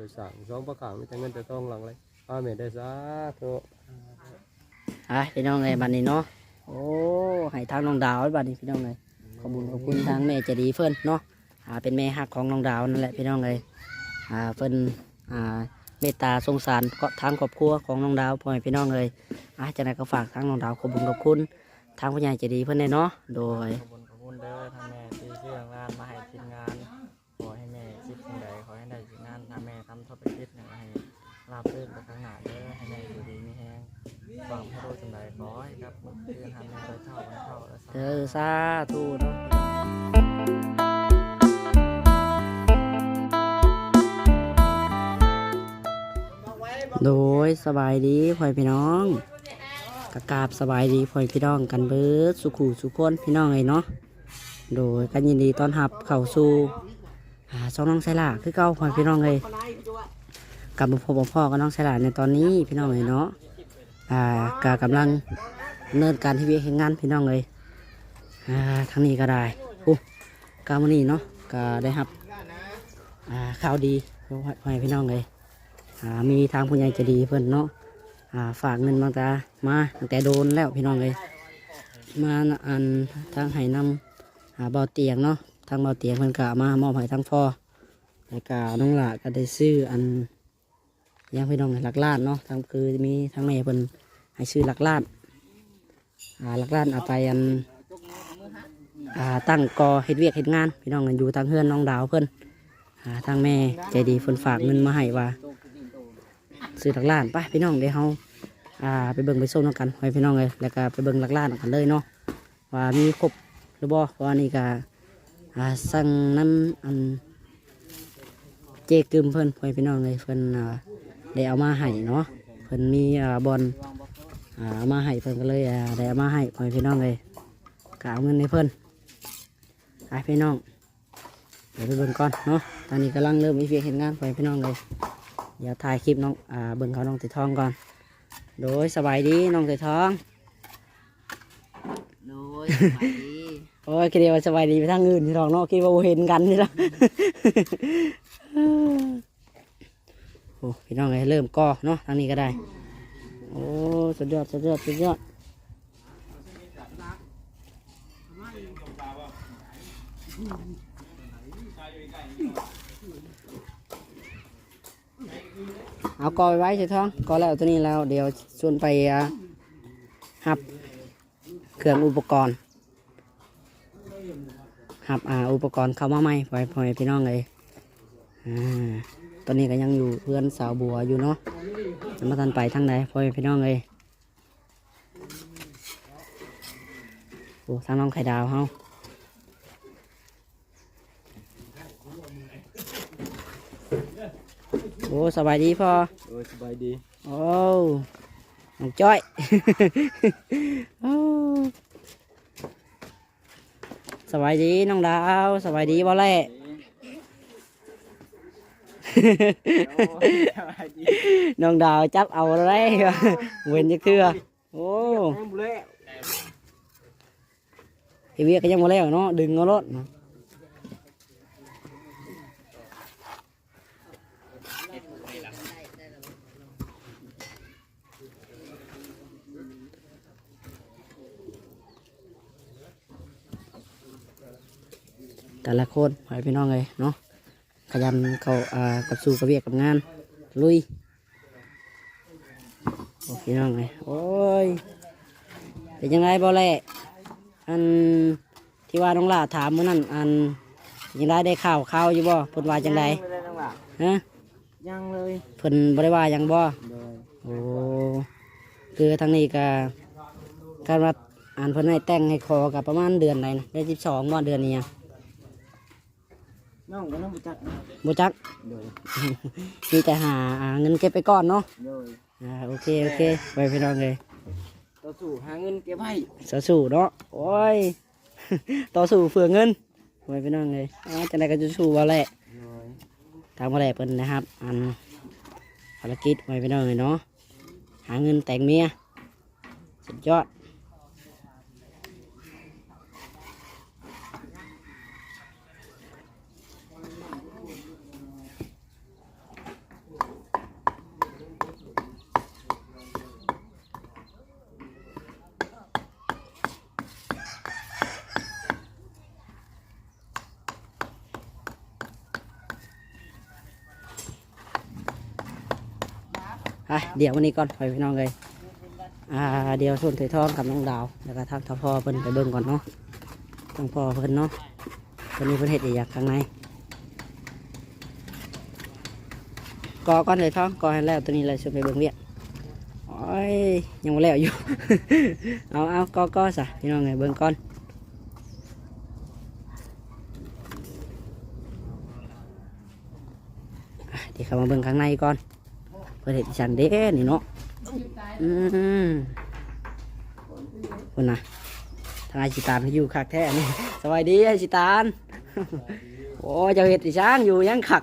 ช่วยสั่งสองประขางมีแต่เงินแต่ทองหลังเลยอาเมได้สาธุอะพี่น้องเลยบัดนี้เนาะโอ้ให้ทางน้องดาวบัดนี้พี่น้องเลยขอบคุญขอบคุณทางแม่ใจะดีเพื่อนเนาะอ่าเป็นแม่ฮักของน้องดาวนั่นแหละพี่น้องเลยอ่าเพิ่นอ่าเมตตาสงสารก็ทางครอบครัวของน้องดาวพ่อแม่พี่น้องเลยอะจากนั้นก็ฝากทางน้องดาวขอบคุญขอบคุณทางผู้ใหญ่ใจะดีเพื่อนเลยเนาะโดยขอบคุณขอบคุณเด้อทางแม่ที่เชื่องานมาให้ หวังให้รู้สิ่งใดขอให้ครับคือทำแม่โดยชอบวันเข้าและสาเออสาธุเนาะโดยสบายดีพ่อยพี่น้องกะกราบสบายดีพ่อยพี่น้องกันเบิดสุขูสุขคนพี่น้องเลยเนาะโดยกันยินดีต้อนรับเข้าสู่หาช่องน้องไซล่าคือเก้าพ่อยพี่น้องเลยกลับมาพบกับพ่อกับน้องไซล่าในตอนนี้พี่น้องเลยเนาะ อ่ากากำลังเนินการที่เวียกงานพี่น้องเลยอ่าทางนี้ก็ได้โอ้กามานี่เนาะก็ได้ครับอ่าข่าวดีให้พี่น้องเลยอ่ามีทางผู้ใหญ่ใจะดีเพื่อนเนาะอ่าฝากเงินมางตามาตั้งแต่โดนแล้วพี่น้องเลยมาอันทางให้นำหาเบาเตียงเนาะทางเบาเตียงเพื่อนก็มามอบให้ทางพ่อแล้วก็น้องหลาก็ได้ซื้ออัน อยังพี่น้องหลักล้านเนาะทางคือมีทางแม่เพิ่นให้ซื้อหลักล้านอ่าหลักล้านเอาไปอันอ่าตั้งกอเฮ็ดเวียกเฮ็ดงาน พี่น้องกันอยู่ทางเฮือนน้องดาวเพิ่นอ่าทางแม่ใจดีเพิ่นฝากเงินมาให้ว่าซื้อหลักล้านไปพี่น้องเดี๋ยวเฮาอ่าไปเบิ่งไปส้มน้กันไว้พี่น้องเลยแล้วก็ไปเบิ่งหลักล้านกันเลยเนาะว่ามีครบหรือบ่เพราะว่านี่ก็อ่าสั่งน้ำอันเจกึมเพิ่นไว้พี่น้องเลยเพิ่นอ่า ได้เอามาให้เนาะเพิ่นมีอ่าบอลอ่าเอามาให้เพิ่นก็เลยอ่าได้เอามาให้ไว้พี่น้องเลยกเอาเงินให้เพิ่นไปพี่น้องเดี๋ยวไปเบิ่งก่อนเนาะตอนนี้กำลังเริ่มมีเวียกเห็นงานไปพี่น้องเลยเดี๋ยวถ่ายคลิปน้องอ่าเบิ่งเขาน้องติดทองก่อน โดยสบายดีน้องติดทอง โดยสวัสดีโอ้ยคิดว่าสบายดีไปทางอื่นที่ทองเนาะคิดว่าบ่เห็นกันนี่ละ โอ้พี่น้องเลยเริ่มก่อเนาะทางนี้ก็ได้ โอ้สุดยอดสุดยอดสุดยอดเอากอไว้ใช่ท้องกอแล้วตัวนี้แล้วเดี๋ยวชวนไปหับเครื่องอุปกรณ์หับอ่าอุปกรณ์เข้ามาใหม่ปล่อยปล่อยพี่น้องเลยอ่า ตอนนี้ก็ยังอยู่เพื่อนสาวบัวอยู่เนาะยังมาทันไปทางไหนปล่อยพี่น้องเลยโอ้ทางน้องไข่ดาวเฮาโอ้สบายดีพ่อโอ้ยสบายดีโอ้น้องจ้อยโอ้สบายดีน้องดาวสบายดีบ่แล่ น้องดาวจับเอาอะไรเว้นจะคือโอ้ทีวีก็ยังมาแล้วเนาะดึงเอารถเนาะแต่ละคนไปพี่น้องเลยเนาะ ขยันเข้าอ่ากับสู่กับเวียกกับงาน ลุย โอ้พี่น้องเลยโอ้ย เป็นยังไงบ่แล่อันที่ว่าน้องล่าถามเมื่อนั้นอันยังได้ได้ข่าวข่าวอยู่บ่เพิ่นว่าจังไดไม่ได้น้องหล่ะฮะยังเลยเพิ่นบ่ได้ว่าหยังบ่โดยโอ้คือทางนี้ก็การว่าอ่านเพิ่นให้แต่งให้คอกับประมาณเดือนใดนะได้สิบสองบ่เดือนนี้อะ น้องก็น้องบุจักนะบ่จักโดยมีแต่หาอ่าเงินเก็บไปก่อนเนาะโดยอ่าโอเคโอเคไปพี่น้องเลยต่อสู้หาเงินเก็บให้สู้ๆเนาะโอ้ย ต่อสู้เฟื่อเงินไปพี่น้องเลยอ่าจังไดก็จะสู้ว่าแหละโดยทางว่าแหละเพิ่นนะครับ อันภารกิจไปพี่น้องเลยเนาะหาเงินแต่งเมียสุดยอด เดี๋ยววันนี้ก่อนไปพี่น้องเลยอ่าเดี๋ยวส่วนเถยทองกับน้องดาวแล้วก็ทางทพอเพิ่นไปเบิ่งก่อนเนาะทางพ่อเพิ่นเนาะตอนนี้เพิ่นเฮ็ดอีกอย่างข้างในกอก่อนเถยทองกอให้แล้วตัวนี้เลยชวนไปเบิ่งเวียกโอ้ยยังบ่แล้วอยู่ เอาเอากอกอซะพี่น้องเลยเบิ่งก่อนเดี๋ยวเข้ามาเบิ่งข้างในก่อน เพื่อเห็นฉันเด้นี่เนาะอืมคนน่ะทางไอชิตานเขาอยู่คักแท้นี่สวัสดีไอชิตานโอ้เจะเห็ดอีช้างอยู่ยังขัก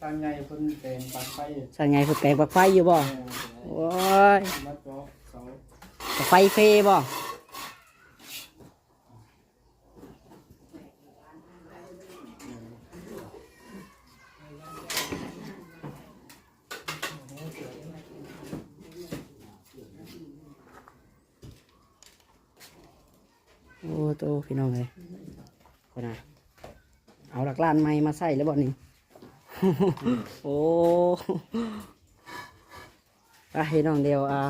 ทางไงเพิ่นเป็นปักไฟสั่งไงฝึกแปลงปลักไฟอยู่บ่โอ้ยมาเจาะเสาปลักไฟเฟบ่ โอ้โตพี่น้องเลยคนน่ะเอาหลักล้านไม้มาใส่แล้วบ่นี่โอ้ไปพี่น้องเดียวอ่า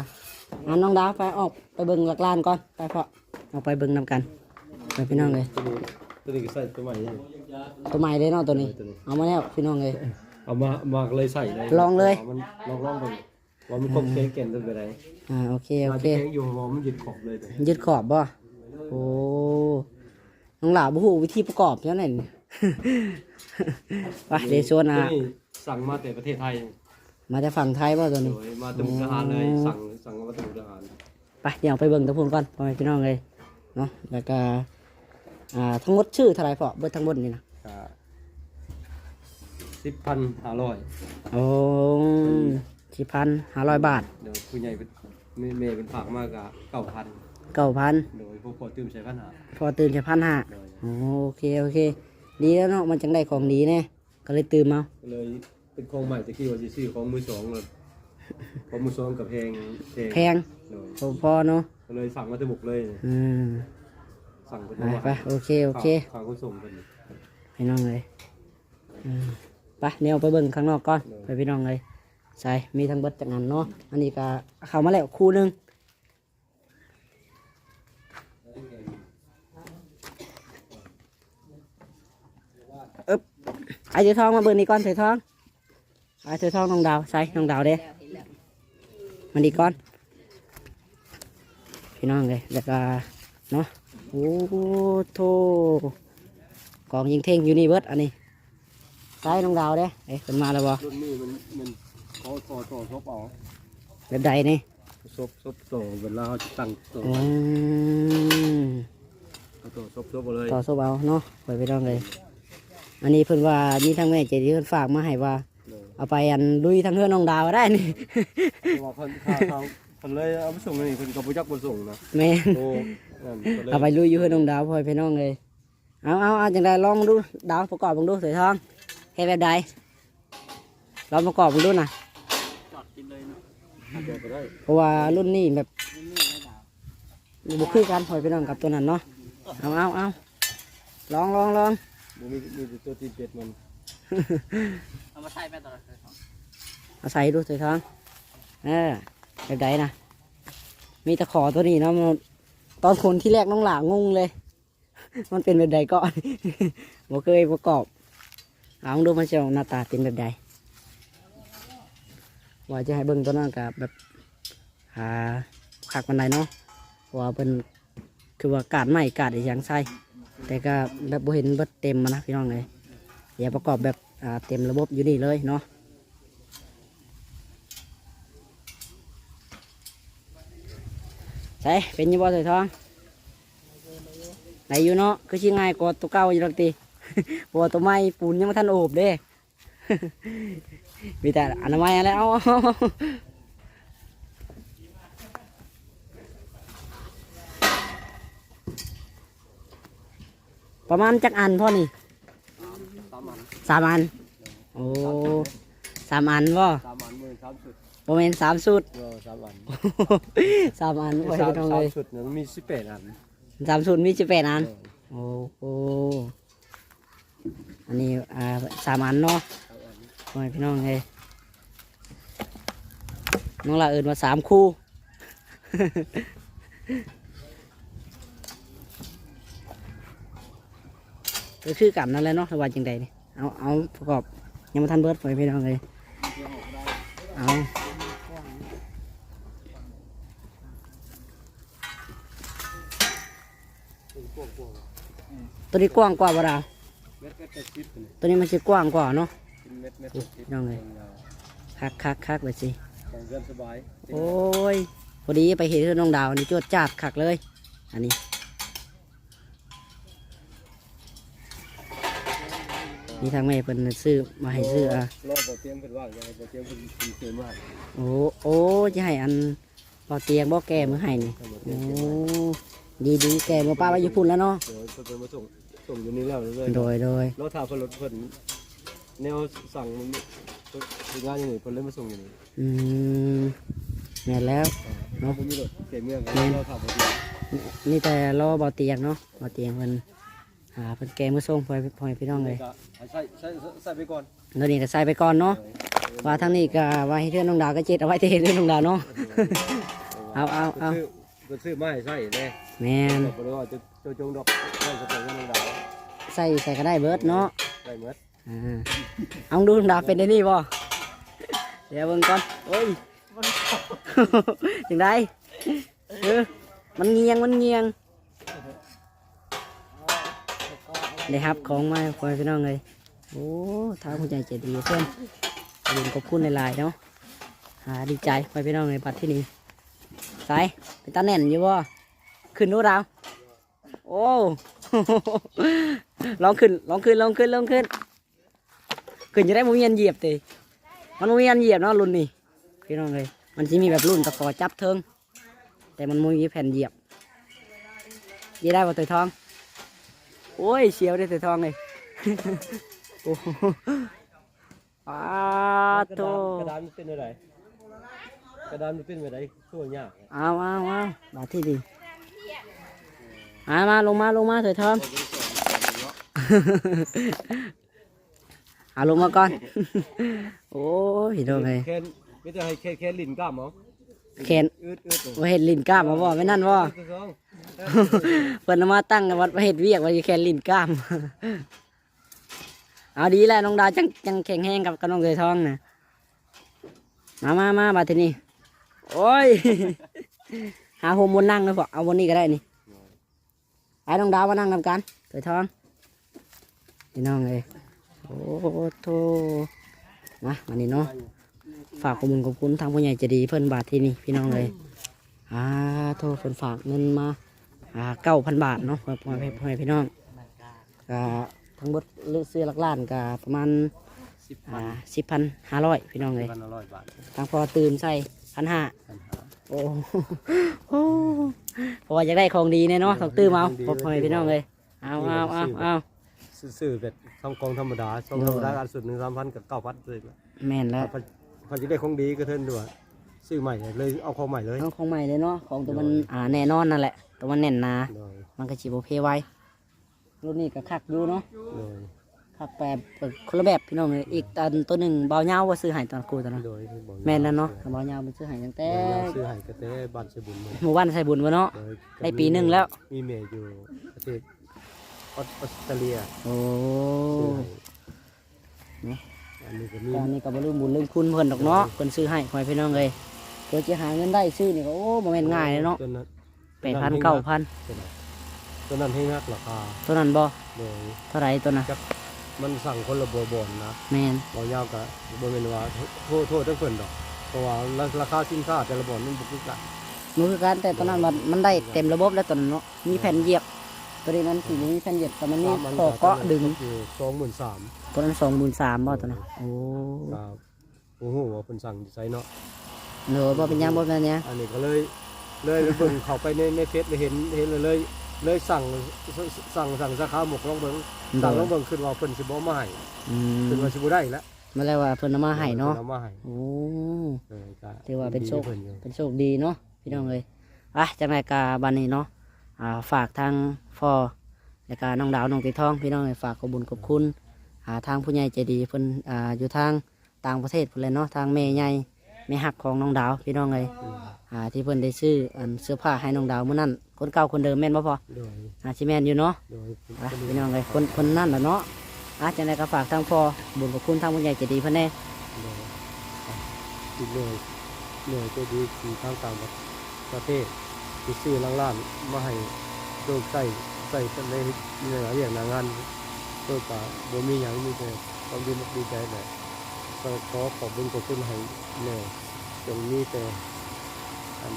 อันน้องดาวไปออกไปเบิ่งหลักล้านก่อนไปเพาะเอาไปเบิ่งนำกันไปพี่น้องเลยตัวนี้ตัวนี้ก็ใส่ตัวใหม่ยังตัวใหม่เลยเนาะตัวนี้ตัวนี้ เอามาแล้วพี่น้องเลยเอามามาเลยใส่เลยลองเลยมันลองลองไปว่ามันครบแข็งแก่นตัวไปไหนอ่าโอเคโอมาเคจะแข็งอยู่ว่ามันหยุดขอบเลยตัวยึดขอบบ่ โอ้น้องหลาบ่ฮู้วิธีประกอบจังได๋ไปเดยวชวนตัวอะนี้สั่งมาแต่ประเทศไทยมาจากฝั่งไทยบ่ตัวโดนี้ยมาเต็มทหารเลยสั่งสั่งมาเต็มทหารไปเดี๋ยวไปเบิ่งตะพูนก่อนพ่อแม่พี่น้องเลยเนาะแล้วก็อ่าทั้งหมดชื่อเท่าไหร่พ่อเบิดทั้งหมดนี่นะสิบพันห้าร้อยโอ้สี่พันห้าร้อยบาท เดี๋ยวผู้ใหญ่เป็นแม่แม่เป็นฝากมากกะเก้าพัน เก้าพันโดยพวกพอตื่มใช้พันหาพอตื่นแค่พันห้าโดยโอเคโอเค ดีแล้วเนาะมันจังได้ของดีแน่ก็เลยตื่นมาก็เลยเป็นของใหม่ตะกี้ว่าจะซื้อของมือสองเลยของมือสองกับแพงแพงโดยพอพอเนาะก็เลยสั่งมาเต็มหมกเลยอืมสั่งเป็นไปไปโอเคโอเคฝากคนส่งกันพี่น้องเลยอืมไปเดี๋ยวไปเบิ่งข้างนอกก่อนไปพี่น้องเลยใส่มีทั้งเบิดจากนั้นเนาะอันนี้ก็เข้ามาแล้วคู่หนึง อึ๊บไอ้เสือทองมาเบิ่งนี่ก่อนเสือทองไอ้เสือทองน้องดาวใส่น้องดาวเด้มันดีก่อนพี่น้องเลยแล้วก็เนาะโอ้โถกองยิงเท่งอยู่นี่เบิดอันนี้ใส่น้องดาวเด้เอ๊ะขึ้นมาแล้วบ่รุ่นนี้มันมันขอต่อต่อซบเอาแบบใดนี่ซบซบต่อเวลาเขาตั้งต่ออืมต่อซบซบเอาเลยต่อสู้เอาเนาะไปไปต้องเลย อันนี้เพิ่นว่านี่ทางแม่เจดีเพิ่นฝากมาให้ว่า เอาไปอันลุยทางเฮือนน้องดาวได้นี่ ว่าเพิ่นข้าวเขาเพิ่นเลยเอาไปส่งนี่เพิ่นก็บ่จักบ่ส่งนะแม่นโอ้นั่นก็เลยเอาไปลุยอยู่เฮือนน้องดาวพ่อพี่น้องเลยเอาเอาเอาจังไดลองดูดาวประกอบบังดูสวยทองเฮ็ดแบบใดลองประกอบบังดูนะจอดกินเลยเนาะเดี๋ยวก็ได้เพราะว่ารุ่นนี้แบบบุคือกันพ่อพี่น้องกับตัวนั้นเนาะเอาเอาเอาลองลองลอง บ่มีมีแต่ตัวตีนเป็ดมันเอามาใส่แม่ตลอดเลยเอาใส่ดูสวยทอง เออแบบใดนะ มีตะขอตัวนี้เนาะมันตอนคนที่แรกน้องหลางงเลย มันเป็นแบบใดก่อนบ่เคยประกอบเอาลองดูมันจะออกหน้าตาเป็นแบบใด ว่าจะให้เบิ่งตัวนั้นกับแบบหาขักมันไดเนาะเพราะว่าเป็นคือว่ากาดใหม่กาดอีกอย่างใส่ แต่ก็แบบบ่เห็นเบิดเต็มมานะพี่น้องเลยอย่าประกอบแบบเต็มระบบอยู่นี่เลยเนาะใช่เป็นยี่บ่ใส่ท้องไหนอยู่เนาะคือชิง่ายกว่าตัวเก่าอยู่หรอกตีเพราะว่าตัวไม้ปูนยังไม่ทันโอบเด้มีแต่อนามัยอะไรเอา ประมาณจักอันพ่อนี่สามอันสามอันโอ้สามอันบ่สามอันมือสามสุดประมาณสามสุดเออสามอันสามอันไว้สามตรงสาเลมยสุดเนี่ยมันมี18อันสามสุดมีสิบแปดอันเออโอ้โหอันนี้อ่าสามอันเนาะสามอันพ่อแม่พี่น้องเลยน้องละเอิญมาสามคู่ ก็คือกันนั่นแหละเนาะว่าจังใดนี่เอาเอาประกอบยังมาทันเบิร์ดพ่อแม่พี่น้องเลยเอาตัวนี้กว้างกว่าบ่ดาวตัวนี้ตัวนี้มันจะกว้างกว่าเนาะน้องเลยคักคักคักไปสิของเรือนสบายโอ้ยพอดีไปเห็นเรื่องน้องดาวนี่จวดจาดคักเลย อันนี้ นี่ทางแม่เพิ่นซื้อมาให้ซื้ออะรอบบ่เตรียมเพิ่นว่างยังไงบ่เตรียมเพิ่นเพิ่นเตรียมมากโอ้โอ้จะให้อันบ่เตียงบ่แก่มือให้นี่ครับบ่เตโอ้รียมดีดีแก่มือป้าไว้อยู่พุ่นแล้วเนาะเดี๋ยวเพิ่นมาส่งส่งอยู่นี่แล้วเรื่อยๆโดยโดยรถถาเพิ่นรถเพิ่นแนวสั่งมันเพิ่นเฮ็ดงานอยู่นี่เพิ่นเลยมาส่งอยู่นี่อืมแม่นแล้วเนาะบ่มีรถเสียเมืองกันรถถาบ่ดีนี่แต่รอบ่เตียงเนาะบ่เตียงเพิ่น หาเพิ่นแก่มือส่งพ่อพ่อให้พี่น้องเลยก็ใส่ใส่ใส่ไปก่อนแล้วนี่ก็ใส่ไปก่อนเนาะว่าทางนี้ก็ว่าให้เรื่องน้องดาวก็เจ็ดเอาไว้ที่เรื่องน้องดาวเนาะเอาเอาเอาก็ซื้อมาให้ใส่แน่แม่นบอกเลยว่าจะจะจงดอกใส่กระเป๋าเงินดาวใส่ใส่ก็ได้เบิดเนาะใส่หมดอ่าเอาดูน้องดาวเป็นได้นี่บ่เดี๋ยวเบิ่งก่อนโอ้ยยังไงเออมันเงียงมันเงียง ได้ครับของมาคอยพี่น้องเลยโอ้ท้าผู้ใจใจดีเพื่อนขอบคุณขอบคุณหลายๆเนาะหาดีใจคอยพี่น้องเลยบัดที่นี่สายไปตาแน่นอยู่บ่ขึ้นดูดาวโอ้ลองขึ้นลองขึ้นลองขึ้นลองขึ้นขึ้นจะได้มุมีอันเหยียบตีมันมุมีอันเหยียบเนาะรุ่นนี้พี่น้องเลยมันจะมีแบบรุ่นตะขอจับเทิงแต่มันมุมีแผ่นเหยียบยีได้ป่ะตัวทอง โอ้ยเสียวได้ตัวทองเลยโอ้โหอ้าโตกระดานมันเป็นอะไรกระดานมันเป็นอะไรตัวยากเอาเอาเอาบาทที่ดีมามาลงมาลงมาตัวทองเอาลงมาก่อน โอ้ยโดนเลยแค่ไม่จะให้แค่แค่ลิ้นกล้ามเหรอแขนอืดอืดว่าเห็ดลิ้นกล้ามมาบ่ไม่นั่นบ่ เพิ่นมาตั้งวัดว่าเห็ดเวียกว่าอยู่แค่ลิ้นกล้าม เอาดีแล้วน้องดาวจังจังแข็งแห้งกับกับน้องเตยทองนะมามามาบาทีนี้โอ้ย หาโฮมบนนั่งเลยพอเอาบนนี้ก็ได้นี่ไอ้น้องดาวมานั่งนำกันเตยทองพี่น้องเลยโอ้โทมามานี่เนาะฝากขอบคุณขอบคุณทางผู้ใหญ่จะดีเพิ่นบาทที่นี่พี่น้องเลยอ่าโทษเพิ่นฝากเงินมา เก้าพันบาทเนาะพ่อพ่อพ่อแม่พี่น้องก็ทั้งหมดเลือกซื้อหลักล้านก็ประมาณสิบอ่าพันสิบพันห้าร้อยพี่น้องเลยพันละร้อยบาททางพอตื่นใส่พันห้าพันหาโอ้โหเพราะว่าอยากได้ของดีแน่เนาะต้องตื่นมาเอาพ่อพ่อแม่พี่น้องเลยเอาเอาเอาเอาซื้อๆแบบทำกองธรรมดาช่องธรรมดาอันสุดหนึ่งสามพันกับเก้าพันเลยแม่นแล้วพันพันจะได้ของดีก็เทินด้วย ซื้อใหม่เลยเอาของใหม่เลยเอาของใหม่เลยเนาะของตัวมันอ่าแน่นอนนั่นแหละตัวมันแน่นหนาเลยมันก็จีบเพไว้รุ่นนี้ก็คักอยู่เนาะเลยคักแบบเปิดคนละแบบพี่น้องเลยอีกตันตัวหนึ่งเบาเงาว่าซื้อใหายตอนกูตอนนั้นโดยบอกแม่นแล้วเนาะเบาเงามันซื้อใหายตั้งแต่ซื้อให้กระเต้บ้านเชบุญมาหมู่บ้านใส่บุญวะเนาะ โดยได้ปีหนึ่งแล้ว มีเมย์อยู่ประเทศออสเตรเลียโอ้ซื้อให้เนาะอันนี้ก็มี ตอนนี้ก็บ่ลืมบุญลืมคุณเพิ่นดอกเนาะเพิ่นซื้อให้คอยพี่น้องเลย เพื่อจะหาเงินได้ซื้อนี่ก็โอ้บ่แม่นง่ายเลยเนาะตัวนั้นแปดพันเก้าพันตัวนั้นให้นักราคาตัวนั้นบ่โดยเท่าไหรตัวน่ะมันสั่งคนละบัวบอนนะแม่นบอยาวกับบริเวณว่าโทษโทษทั้งเพิ่นดอก เพราะว่าราคาสินค้าแต่ละบ่อนมันบ่คือกันมันคือการแต่ตัวนั้นมันมันได้เต็มระบบแล้วตัวนั้นเนาะมีแผ่นเหยียบตัวนี้มันสิบ่มีแผ่นเหยียบแต่มันมีข้อเกาะดึงอยู่สองหมื่นสามตัวนั้น23,000บ่ตัวนั้นโอ้ครับโอ้โหว่าเพิ่นสั่งใส่เนาะ เนอบ่เป็นหยังบ่เป็นหยังอันนี้ก็เลยเลยไปเบิ่งเข้าไปในในเฟซเลยเห็นเห็นเลยเลยเลยสั่งสั่งสั่งสาขาหมกลองเบิ่งสั่งลองเบิ่งขึ้นว่าเพิ่นสิบ่มาให้อืขึ้นมว่าสิบ่ได้แล้วมาแล้วว่าเพิ่นเอามาให้เนาะพิ่อมาให้โอ้ เออก็ถือว่าเป็นโชค ดีเพิ่นอยู่ เป็นโชคดีเนาะพี่น้องเลยอะจังไรกาบันนี้เนาะอ่าฝากทางฟอและกาน้องดาวน้องตีทอง พี่น้องเลยฝากขอบคุญขอบคุณหาทางผู้ใหญ่ใจดีเพิ่นอ่าอยู่ทางต่างประเทศพุ่นเลยเนาะทางแม่ใหญ่ แม่หักของน้องดาวพี่น้องเลยอืมอ่าที่เพิ่นได้ซื้ออันเสื้อผ้าให้น้องดาวมื้อนั้นคนเก่าคนเดิมแม่นบ่พอโดยอาชิแม่นอยู่เนาะโดยอะพี่น้องเลยคนคนนั่นแหละเนาะอาจังไดก็ฝากทางพ่อบุญกับคุณทางผู้ใหญ่ใจะดีเพิ่นแน่โดยอะอีกหน่วยหน่วยจะดีที่ทางต่างประเทศที่ซื้อล่างล้านมาให้ลูกใส่ใส่ในในหลายอย่างหนางานเพื่อป่าบ่มีหยังมีแต่ความดีมุกดีใจแหละ ก็ขอขอบคุญขอบคุณให้แน่จงมีแต่อัน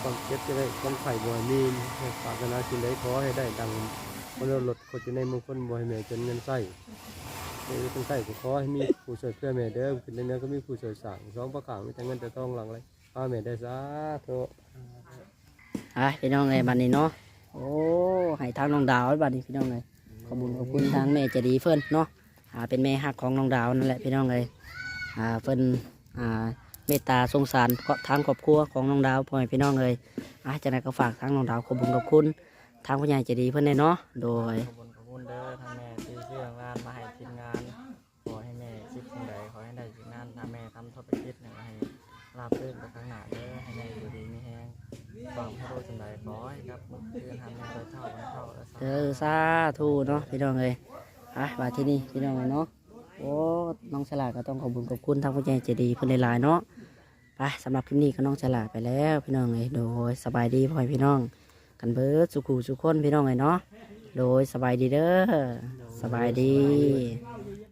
ความเจ็บจะได้ความไข่บ่ให้มีให้ปรารถนาสิ่งใดขอให้ได้ดังมันลดคนจะในมงคลบ่ให้แม่จนเงินใส่เงินต้องใส่ก็ขอให้มีผู้ช่วยเพื่อแม่เด้อขึ้นในเนื้อก็มีผู้ช่วยสั่งสองประการมีแต่เงินแต่ทองหลังเลยพาแม่ได้สาธุอะพี่น้องเลยบัดนี้เนาะโอ้ให้ทางน้องดาวบัดนี้พี่น้องเลยขอบคุญขอบคุณทางแม่จะดีเพิ่นเนาะอ่าเป็นแม่ฮักของน้องดาวนั่นแหละพี่น้องเลย เพิ่นเมตตาสงสารทางครอบครัวของน้องดาวพ่อแม่พี่น้องเลยอะจังไดก็ฝากทางน้องดาวขอบคุญขอบคุณทางผู้ใหญ่ใจะดีเพิ่อนเลยเนาะโดยขอบคุณขอบคุณเด้อทางแม่ที่เรื่องงานมาให้ทีมงานขอให้แม่คิดสิ่งใดขอให้ได้สิ่งนั้นถ้าแม่ทำธุรกิจเนี่ยให้ราบรื่นไปข้างหน้าเด้อให้แม่อยู่ดีมีแฮงความให้รู้สิ่งใดขอให้ครับมือนทำแม่โดยเท่าวันเท่าและสาเออสาธุเนาะพี่น้องเลยอะมาที่นี่พี่น้องเนาะ อ้น้องฉลาดก็ต้องขอบคุณขอบคุณทางผู้ใหญ่ใจดีเพื่อนหลายๆเนาะไปสำหรับคลิปนี้ก็น้องฉลาดไปแล้วพี่น้องเลยโดยสบายดีพ่อยพี่น้อง กันเบิร์ดสุขูสุขคนพี่น้องเลยเนาะโดยสบายดีเด้อสบายดี